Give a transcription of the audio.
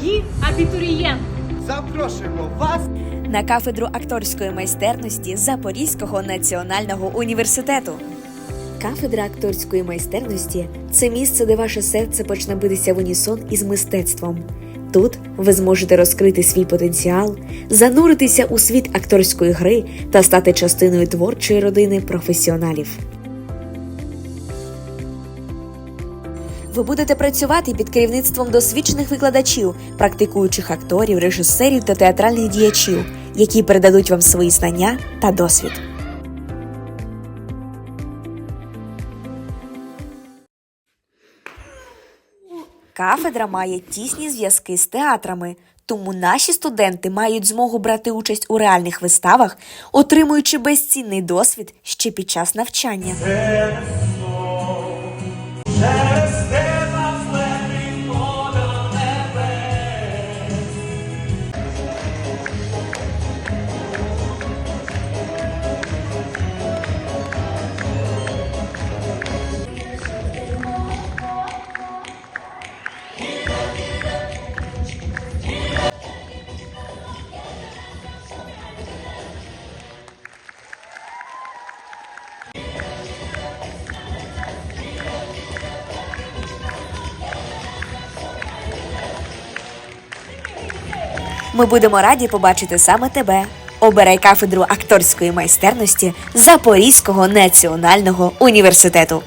дорогі абітурієнти! Запрошуємо вас на кафедру акторської майстерності Запорізького національного університету. Кафедра акторської майстерності це місце, де ваше серце почне битися в унісон із мистецтвом. Тут ви зможете розкрити свій потенціал, зануритися у світ акторської гри та стати частиною творчої родини професіоналів. Ви будете працювати під керівництвом досвідчених викладачів, практикуючих акторів, режисерів та театральних діячів, які передадуть вам свої знання та досвід. Кафедра має тісні зв'язки з театрами, тому наші студенти мають змогу брати участь у реальних виставах, отримуючи безцінний досвід ще під час навчання. Ми будемо раді побачити саме тебе. Обирай кафедру акторської майстерності Запорізького національного університету.